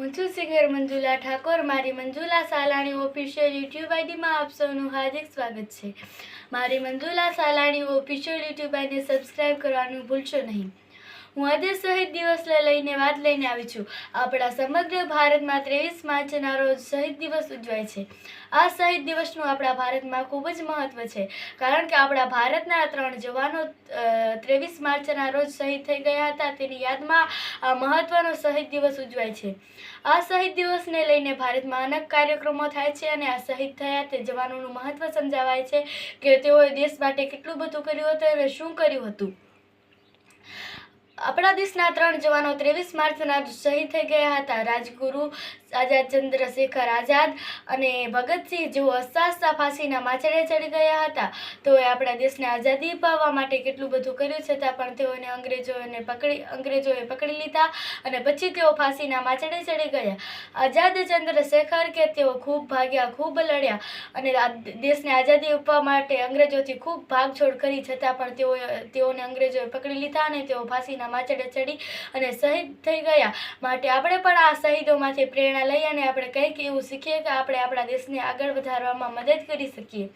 હું છું સિંગર મંજુલા ઠાકોર, મારી મંજુલા સાલાણી ઓફિશિયલ યુટ્યુબ આઈડીમાં આપ સૌનું હાર્દિક સ્વાગત છે. મારી Manjula Salani official YouTube ID subscribe કરવાનું ભૂલશો નહીં. હું આજે શહીદ દિવસને લઈને વાત લઈને આવી છું. આપણા સમગ્ર ભારતમાં ત્રેવીસ માર્ચના રોજ શહીદ દિવસ ઉજવાય છે. આ શહીદ દિવસનું આપણા ભારતમાં ખૂબ જ મહત્ત્વ છે. કારણ કે આપણા ભારતના ત્રણ જવાનો ત્રેવીસ માર્ચના રોજ શહીદ થઈ ગયા હતા તેની યાદમાં આ મહત્ત્વનો શહીદ દિવસ ઉજવાય છે. આ શહીદ દિવસને લઈને ભારતમાં અનેક કાર્યક્રમો થાય છે અને આ શહીદ થયા તે જવાનોનું મહત્ત્વ સમજાવાય છે કે તેઓએ દેશ માટે કેટલું બધું કર્યું હતું અને શું કર્યું હતું. આપણા દેશના ત્રણ જવાનો ત્રેવીસ માર્ચના શહીદ થઈ ગયા હતા. રાજગુરુ આઝાદ ચંદ્રશેખર આઝાદ અને ભગતસિંહ જેઓ અસાસા ફાંસીના માછડે ચડી ગયા હતા, તેઓએ આપણા દેશને આઝાદી અપાવવા માટે કેટલું બધું કર્યું છતાં પણ તેઓને અંગ્રેજોને પકડી, અંગ્રેજોએ પકડી લીધા અને પછી તેઓ ફાંસીના માછડે ચડી ગયા. આઝાદ ચંદ્રશેખર કે તેઓ ખૂબ ભાગ્યા, ખૂબ લડ્યા અને દેશને આઝાદી આપવા માટે અંગ્રેજોથી ખૂબ ભાગછોડ કરી છતાં પણ તેઓ, તેઓને અંગ્રેજોએ પકડી લીધા અને તેઓ ફાંસીના માછડે ચડી અને શહીદ થઈ ગયા. માટે આપણે પણ આ શહીદોમાંથી પ્રેરણા લઈ અને આપણે કંઈક એવું શીખીએ કે આપણે આપણા દેશને આગળ વધારવામાં મદદ કરી શકીએ.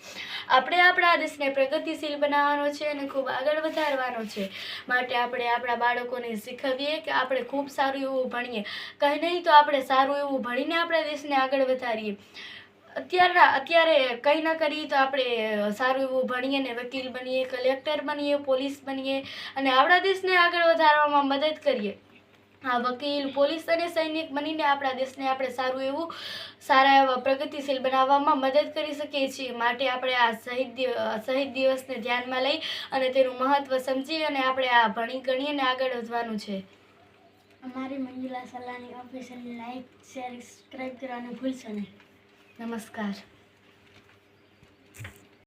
આપણે આપણા દેશને પ્રગતિશીલ બનાવવાનો છે અને ખૂબ આગળ વધારવાનો છે. માટે આપણે આપણા બાળકોને શીખવીએ કે આપણે ખૂબ સારું એવું ભણીએ. કંઈ નહીં તો આપણે સારું એવું ભણીને આપણા દેશને આગળ વધારીએ. અત્યારના, અત્યારે કંઈ ન કરીએ તો આપણે સારું એવું ભણીએ ને વકીલ બનીએ, કલેક્ટર બનીએ, પોલીસ બનીએ અને આપણા દેશને આગળ વધારવામાં મદદ કરીએ. આ વકીલ પોલીસ અને સૈનિક બનીને આપણા દેશને આપણે સારું એવું સારા એવા પ્રગતિશીલ બનાવવામાં મદદ કરી શકીએ છીએ. માટે આપણે આ શહીદ શહીદ દિવસને ધ્યાનમાં લઈ અને તેનું મહત્ત્વ સમજી અને આપણે આ ભણી ગણીને આગળ વધવાનું છે. અમારી Manjula Salani official like share subscribe કરવાનું ભૂલશો નહીં. નમસ્કાર.